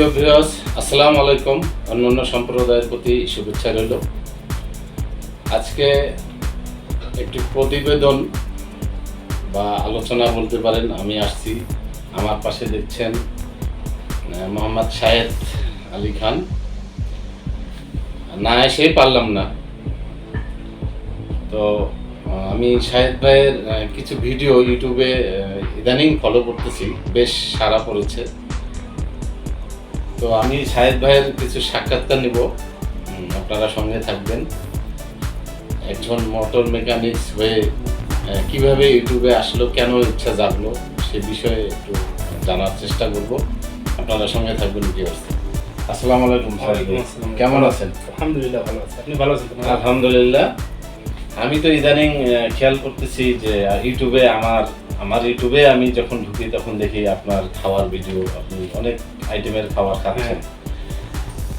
প্রিয় ভিউয়ার্স, আসসালামু আলাইকুম। অন্যান্য সম্প্রদায়ের প্রতি শুভেচ্ছা রইল। আজকে একটি প্রতিবেদন বা আলোচনা বলতে পারেন, আমি আসছি। আমার পাশে দেখছেন মোহাম্মদ শাহেদ আলী খান। না এসেই পারলাম না। তো আমি শাহেদ ভাইয়ের কিছু ভিডিও ইউটিউবে ইদানিং ফলো করতেছি। বেশ সারা পড়েছে। তো আমি শাহেদ ভাইয়ের কিছু সাক্ষাৎকার নিব। আপনারা সঙ্গে থাকবেন। একজন মোটর মেকানিক্স হয়ে কীভাবে ইউটিউবে আসলো কেন ইচ্ছা জাগলো সে বিষয়ে একটু জানার চেষ্টা করব। আপনারা সঙ্গে থাকবেন কি অবস্থা? আসসালামু আলাইকুম। কেমন আছেন? আলহামদুলিল্লাহ ভালো আছি। আপনি ভালো আছেন আলহামদুলিল্লাহ। আমি তো ইদানিং খেয়াল করতেছি যে ইউটিউবে আমার আমার ইউটিউবে আমি যখন ঢুকি তখন দেখি আপনার খাওয়ার ভিডিও আপনি অনেক আইটেমের খাবার খাচ্ছেন।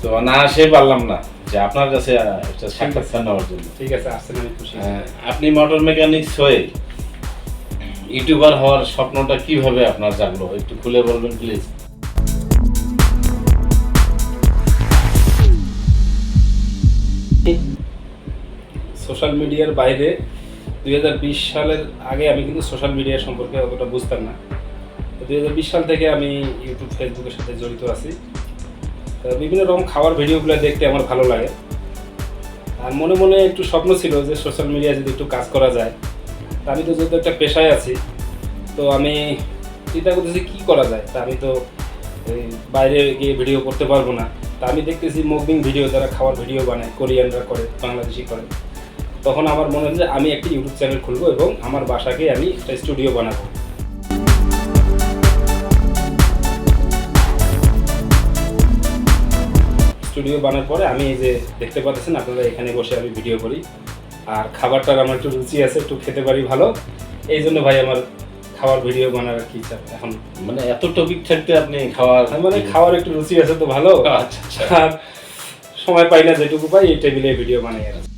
তো না আসে পারলাম না যে আপনার কাছে একটা সাক্ষাৎকার নেওয়ার জন্য। ঠিক আছে আসছেন আমি খুশি। আহ, আপনি মোটর মেকানিক্স হয়ে ইউটিউবার হওয়ার স্বপ্নটা কীভাবে আপনার জাগলো? একটু খুলে বলবেন প্লিজ সোশ্যাল মিডিয়ার বাইরে দুই হাজার বিশ সালের আগে আমি কিন্তু সোশ্যাল মিডিয়া সম্পর্কে অতটা বুঝতাম না। দুই হাজার বিশ সাল থেকে আমি ইউটিউব ফেসবুকের সাথে জড়িত আছি। বিভিন্ন রকম খাওয়ার ভিডিওগুলো দেখতে আমার ভালো লাগে। আর মনে মনে একটু স্বপ্ন ছিল যে সোশ্যাল মিডিয়া যদি একটু কাজ করা যায়, তা আমি তো যেহেতু একটা পেশায় আছি, তো আমি চিন্তা করতেছি কী করা যায়? তা আমি তো বাইরে গিয়ে ভিডিও করতে পারব না। তা আমি দেখতেছি মুভিং ভিডিও যারা খাওয়ার ভিডিও বানায়, কোরিয়ানরা করে, বাংলাদেশি করে। তখন আমার মনে হচ্ছে যে আমি একটি ইউটিউব চ্যানেল খুলবো এবং আমার বাসাকে আমি একটা স্টুডিও বানাবো। স্টুডিও বানার পরে আমি এই যে দেখতে পাচ্ছেন আপনারা এখানে বসে আমি ভিডিও করি। আর খাবারটার আমার একটু রুচি আছে একটু খেতে পারি ভালো। এই জন্য ভাই আমার খাবার ভিডিও বানার কি এখন মানে এত টপিক থাকতে আপনি খাওয়ার তার মানে খাওয়ার একটু রুচি আছে তো ভালো। আচ্ছা আচ্ছা। আর সময় পাই না যেটুকু পাই এই টেবিলে ভিডিও বানাই আর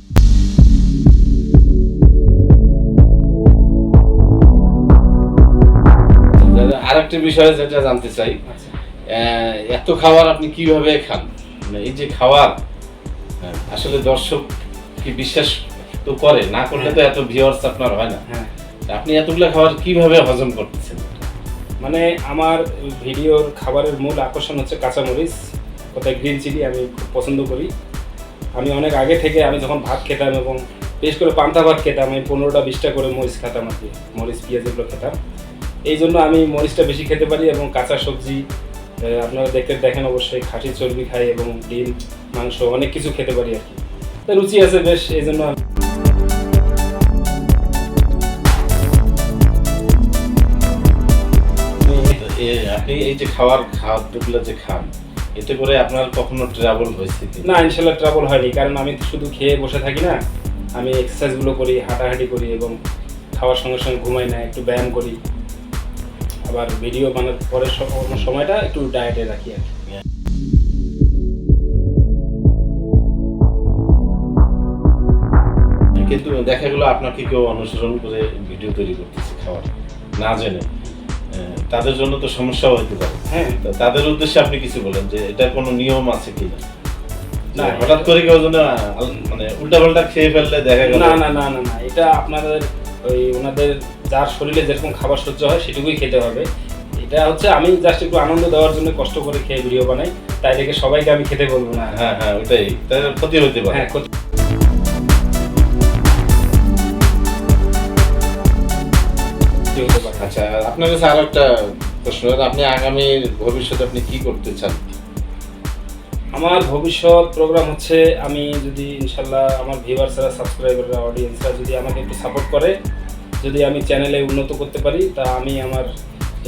আরেকটা বিষয় যেটা জানতে চাই আচ্ছা। এত খাবার আপনি কীভাবে খান? মানে এই যে খাবার হ্যাঁ, আসলে দর্শক কি বিশ্বাস তো করে? না করলে তো এত ভিউয়ার্স আপনার হয় না। হ্যাঁ। আপনি এতগুলো খাবার কীভাবে হজম করতেছেন? মানে আমার ভিডিওর খাবারের মূল আকর্ষণ হচ্ছে কাঁচামরিচ কোথায় গ্রিন চিলি আমি খুব পছন্দ করি। আমি অনেক আগে থেকে আমি যখন ভাত খেতাম এবং বেশ করে পান্তা ভাত খেতাম আমি পনেরোটা বিশটা করে মরিচ খেতাম আর কি মরিচ পেঁয়াজ এগুলো খেতাম। এই জন্য আমি মরিচটা বেশি খেতে পারি এবং কাঁচা সবজি আপনারা দেখতে দেখেন অবশ্যই খাসি চর্বি খাই এবং ডিম মাংস অনেক কিছু খেতে পারি আর কি। রুচি আছে বেশ এই জন্য আপনি এই যে খাবার খাদ্যগুলো যে খান এতে করে আপনার কখনো ট্রাভেল হয়েছে না ইনশাল্লাহ ট্রাবল হয়নি কারণ আমি শুধু খেয়ে বসে থাকি না আমি এক্সারসাইজগুলো করি হাঁটাহাঁটি করি এবং খাওয়ার সঙ্গে সঙ্গে ঘুমাই না একটু ব্যায়াম করি। আবার ভিডিও বানার পরের সময়টা একটু ডায়েটে রাখি আর কি। কিন্তু দেখা গেলো আপনাকে কেউ অনুসরণ করে ভিডিও তৈরি করতেছে খাবার না জেনে। তাদের জন্য তো সমস্যাও হতে পারে। হ্যাঁ। তাদের উদ্দেশ্যে আপনি কিছু বলেন যে এটার কোনো নিয়ম আছে কি না? হঠাৎ করে কেউ যেন মানে উল্টাপাল্টা খেয়ে ফেললে দেখা গেল না না না না না এটা আপনাদের ওই ওনাদের যার শরীরে যেরকম খাবার সহ্য হয় সেটুকুই খেতে হবে। এটা হচ্ছে আমি জাস্ট একটু আনন্দ দেওয়ার জন্য কষ্ট করে খেয়ে ভিডিও বানাই তাই দেখে সবাইকে আমি খেতে বলব না। হ্যাঁ হ্যাঁ ওটাই। ক্ষতি হতে পারে হ্যাঁ ক্ষতি- ক্ষতি হতে পারে আচ্ছা আপনার কাছে আর একটা প্রশ্ন আপনি আগামী ভবিষ্যতে আপনি কি করতে চান? আমার ভবিষ্যৎ প্রোগ্রাম হচ্ছে আমি যদি ইনশাল্লাহ আমার ভিউয়ার্সরা সাবস্ক্রাইবাররা অডিয়েন্সরা যদি আমাকে একটু সাপোর্ট করে যদি আমি চ্যানেলে উন্নত করতে পারি, তা আমি আমার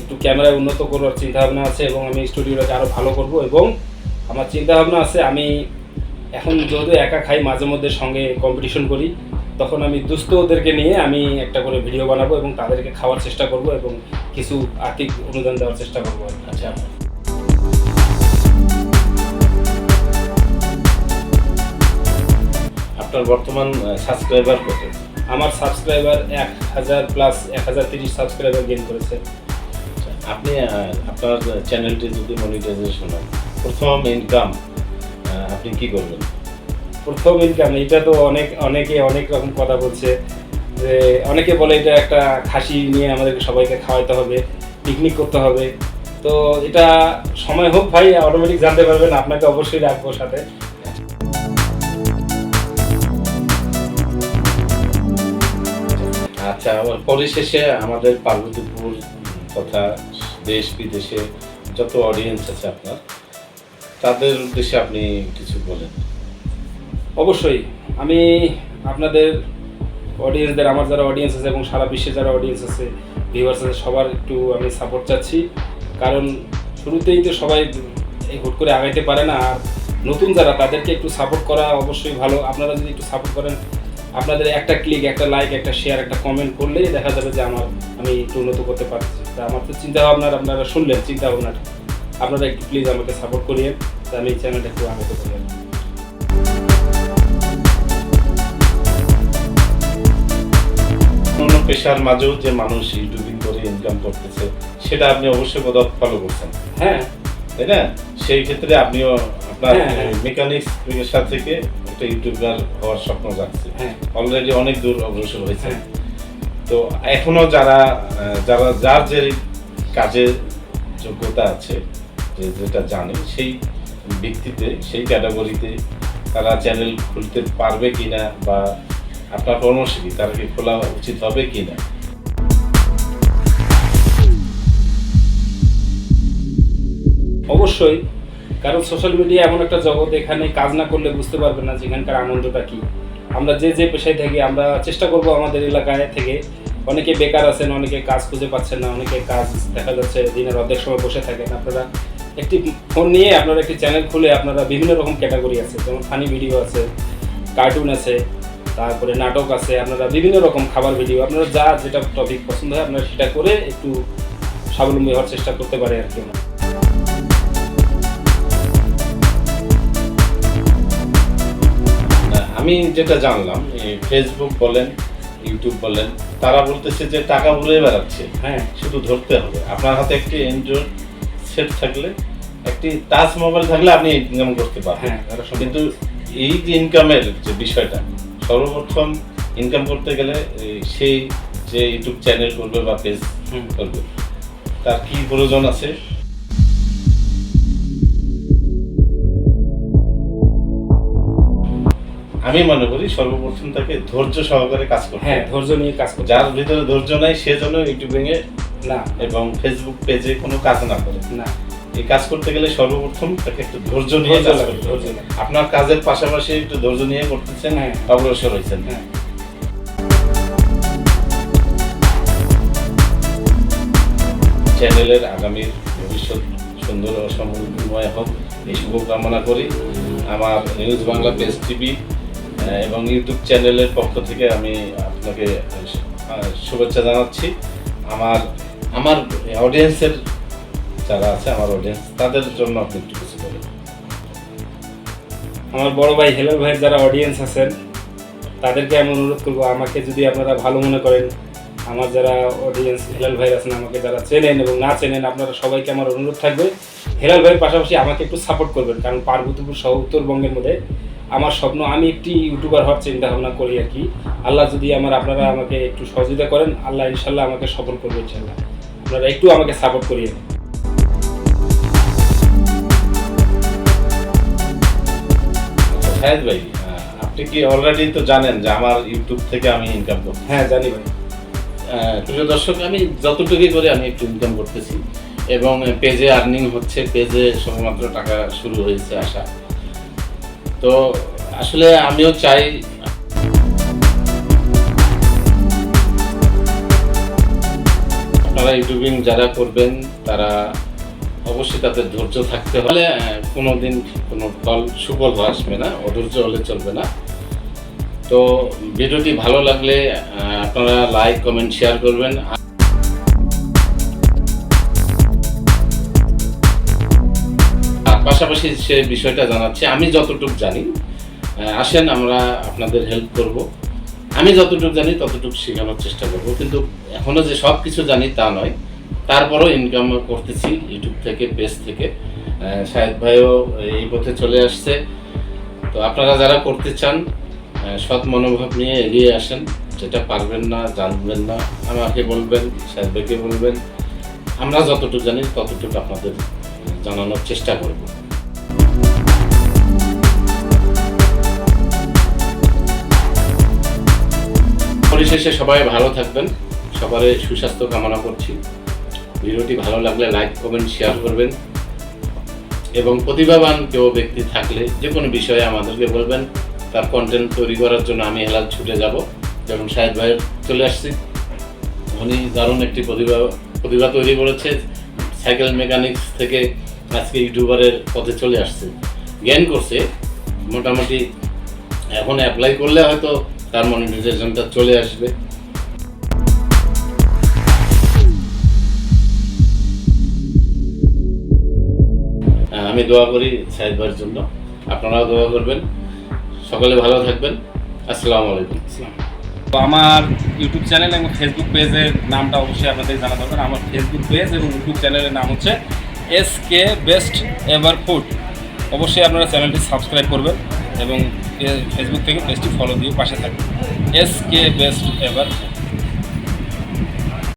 একটু ক্যামেরায় উন্নত করার চিন্তাভাবনা আছে এবং আমি স্টুডিওটাকে আরও ভালো করব এবং আমার চিন্তাভাবনা আছে, আমি এখন যেহেতু একা খাই, মাঝে মধ্যে সঙ্গে কম্পিটিশন করি, তখন আমি দুস্থদেরকে নিয়ে আমি একটা করে ভিডিও বানাবো এবং তাদেরকে খাওয়ার চেষ্টা করব এবং কিছু আর্থিক অনুদান দেওয়ার চেষ্টা করব আচ্ছা। আপনার বর্তমান সাবস্ক্রাইবার কত? আমার সাবস্ক্রাইবার এক হাজার প্লাস এক হাজার তিরিশ সাবস্ক্রাইবার গেইন করেছে। আপনি আপনার চ্যানেলটি যদি মনিটাইজেশন হয় প্রথম ইনকাম আপনি কি করবেন? প্রথম ইনকাম এটা তো অনেক অনেকে অনেক রকম কথা বলছে। যে অনেকে বলে এটা একটা খাসি নিয়ে আমাদেরকে সবাইকে খাওয়াইতে হবে পিকনিক করতে হবে। তো এটা সময় হোক ভাই অটোমেটিক জানতে পারবেন আপনাকে অবশ্যই রাখব সাথে। আচ্ছা পরিশেষে আমাদের পার্বতীপুর তথা দেশ বিদেশে যত অডিয়েন্স আছে আপনার, তাদের উদ্দেশ্যে আপনি কিছু বলেন। অবশ্যই, আমি আপনাদের অডিয়েন্সদের আমার যারা অডিয়েন্স আছে এবং সারা বিশ্বে যারা অডিয়েন্স আছে ভিউয়ার্স আছে, সবার একটু আমি সাপোর্ট চাচ্ছি। কারণ শুরুতেই তো সবাই এই হুট করে আগাইতে পারে না, আর নতুন যারা, তাদেরকে একটু সাপোর্ট করা অবশ্যই ভালো। আপনারা যদি একটু সাপোর্ট করেন আপনাদের একটা ক্লিক একটা লাইক একটা শেয়ার একটা কমেন্ট করলেই দেখা যাবে যে আমার আমি একটু উন্নত করতে পারছি তা আমার তো চিন্তা ভাবনার আপনারা শুনলেন চিন্তা ভাবনাটা আপনারা একটু প্লিজ আমাকে সাপোর্ট করিয়ে তা আমি এই চ্যানেলটা একটু আগাতে পারি। আর কি। অন্য পেশার মাঝেও যে মানুষ ইউটিউবিং করে ইনকাম করতেছে সেটা আপনি অবশ্যই কোথাও ফলো করছেন। হ্যাঁ। তাই না? সেই ক্ষেত্রে আপনিও আপনার হ্যাঁ, হ্যাঁ। মেকানিক্স পেশা থেকে একটা ইউটিউবার হওয়ার স্বপ্ন যাচ্ছে হ্যাঁ। অলরেডি অনেক দূর অগ্রসর হয়েছে। হ্যাঁ। তো এখনও যারা যারা যার যে কাজের যোগ্যতা আছে যে যেটা জানে সেই ভিত্তিতে সেই ক্যাটাগরিতে তারা চ্যানেল খুলতে পারবে কিনা বা আপনার পরামর্শ কি? তারা কি খোলা উচিত হবে কিনা? অবশ্যই কারণ সোশ্যাল মিডিয়া এমন একটা জগৎ, এখানে কাজ না করলে বুঝতে পারবে না যেখানকার আনন্দটা কি। আমরা যে যে পেশায় থাকি, আমরা চেষ্টা করব আমাদের এলাকায় থেকে। অনেকে বেকার আছেন, অনেকে কাজ খুঁজে পাচ্ছেন না, অনেকে কাজ দেখা যাচ্ছে দিনের অর্ধেক সময় বসে থাকেন। আপনারা একটি ফোন নিয়ে আপনারা একটি চ্যানেল খুলে আপনারা বিভিন্ন রকম ক্যাটাগরি আছে, যেমন ফানি ভিডিও আছে কার্টুন আছে, তারপরে নাটক আছে, আপনারা বিভিন্ন রকম খাবার ভিডিও আপনারা যা যেটা টপিক পছন্দ হয়, আপনারা সেটা করে একটু স্বাবলম্বী হওয়ার চেষ্টা করতে পারে আর কি। আমি যেটা জানলাম এই ফেসবুক বলেন ইউটিউব বলেন তারা বলতেছে যে টাকা উড়ে বেড়াচ্ছে। হ্যাঁ। শুধু ধরতে হবে। আপনার হাতে একটি এন্ড্রয়েড সেট থাকলে একটি টাচ মোবাইল থাকলে আপনি ইনকাম করতে পারবেন। হ্যাঁ কিন্তু এই যে ইনকামের যে বিষয়টা সর্বপ্রথম ইনকাম করতে গেলে সেই যে ইউটিউব চ্যানেল করবে বা পেজ। করবে তার কি প্রয়োজন আছে? আমি মনে করি সর্বপ্রথম তাকে ধৈর্য সহকারে কাজ করতে হ্যাঁ ধৈর্য নিয়ে কাজ করতে যার ভিতরে ধৈর্য নাই সে যেন ইউটিউবিং না। এবং ফেসবুক পেজে কোনো কাজ না করে। না। এই কাজ করতে গেলে সর্বপ্রথম তাকে একটু ধৈর্য নিয়ে কাজ করতে। আপনার কাজের পাশাপাশি একটু ধৈর্য নিয়ে করতেছেন হ্যাঁ। অগ্রসর হয়েছেন। হ্যাঁ। চ্যানেলের আগামীর ভবিষ্যৎ সুন্দর ও সমৃদ্ধময় হোক এই শুভকামনা করি। আমার নিউজ বাংলা পেজ টিভি এবং ইউটিউব চ্যানেলের পক্ষ থেকে আমি আপনাকে শুভেচ্ছা জানাচ্ছি। আমার আমার অডিয়েন্সের যারা আছে, আমার অডিয়েন্স তাদের জন্য আপনি একটু কিছু বলেন। আমার বড় ভাই হেলাল ভাইয়ের যারা অডিয়েন্স আছেন, তাদেরকে আমি অনুরোধ করব, আমাকে যদি আপনারা ভালো মনে করেন, আমার যারা অডিয়েন্স হেলাল ভাই আছেন, আমাকে যারা চেনেন এবং না চেনেন, আপনারা সবাইকে আমার অনুরোধ থাকবে। হেলাল ভাইয়ের পাশাপাশি আমাকে একটু সাপোর্ট করবেন, কারণ পার্বতীপুর সহ উত্তরবঙ্গের মধ্যে আমার স্বপ্ন আমি একটি ইউটিউবার হওয়ার চিন্তা ভাবনা করি আর কি। আল্লাহ যদি আমার আপনারা আমাকে একটু সহযোগিতা করেন আল্লাহ ইনশাল্লাহ আমাকে সফল করবে ইনশাল্লাহ আপনারা একটু আমাকে সাপোর্ট করিয়ে দেন। আচ্ছা ভাই আপনি কি অলরেডি তো জানেন যে আমার ইউটিউব থেকে আমি ইনকাম করছি। হ্যাঁ জানি ভাই। প্রিয় দর্শক আমি যতটুকুই করে আমি একটু ইনকাম করতেছি। এবং পেজে আর্নিং হচ্ছে পেজে শুধুমাত্র টাকা শুরু হয়েছে আসা। তো আসলে আমিও চাই আপনারা ইউটিউবিং যারা করবেন, তারা অবশ্যই তাদের ধৈর্য থাকতে হলে কোনো দিন কোনো ফল সুফল আসবে না, অধৈর্য হলে চলবে না। তো ভিডিওটি ভালো লাগলে আপনারা লাইক কমেন্ট শেয়ার করবেন। পাশাপাশি সে বিষয়টা জানাচ্ছে, আমি যতটুকু জানি আসেন আমরা আপনাদের হেল্প করব। আমি যতটুকু জানি ততটুকু শেখানোর চেষ্টা করব, কিন্তু এখনও যে সব কিছু জানি তা নয়। তারপরও ইনকাম করতেছি ইউটিউব থেকে পেজ থেকে। শাহেদ ভাইও এই পথে চলে আসছে। তো আপনারা যারা করতে চান সৎ মনোভাব নিয়ে এগিয়ে আসেন, যেটা পারবেন না, জানবেন না, আমাকে বলবেন ভাইকে বলবেন। আমরা যতটুকু জানি ততটুকু আপনাদের জানানোর চেষ্টা করব। পরিশেষে সবাই ভালো থাকবেন সবারই সুস্বাস্থ্য কামনা করছি। ভিডিওটি ভালো লাগলে লাইক, কমেন্ট, শেয়ার করবেন এবং প্রতিভাবান কেউ ব্যক্তি থাকলে যে কোনো বিষয়ে আমাদেরকে বলবেন। তার কন্টেন্ট তৈরি করার জন্য আমি হেলাল ছুটে যাব। যেমন শাহেদ ভাই চলে আসছি। উনি দারুণ একটি প্রতিভা প্রতিভা তৈরি করেছে। সাইকেল মেকানিক্স থেকে আজকে ইউটিউবারের পথে চলে আসছে। জ্ঞান করছে, মোটামুটি এখন অ্যাপ্লাই করলে হয়তো তার মনিটাইজেশনটা চলে আসবে। আমি দোয়া করি সাহেদ ভাইয়ের জন্য। আপনারাও দোয়া করবেন। সকলে ভালো থাকবেন। আসসালামু আলাইকুম। তো আমার ইউটিউব চ্যানেল এবং ফেসবুক পেজের নামটা অবশ্যই আপনাদের জানা দরকার আমার ফেসবুক পেজ এবং ইউটিউব চ্যানেলের নাম হচ্ছে S K best ever food অবশ্যই আপনারা চ্যানেলটি সাবস্ক্রাইব করবেন এবং ফেসবুক থেকে পেজটি ফলো দিয়ে পাশে থাকবেন। S K best ever food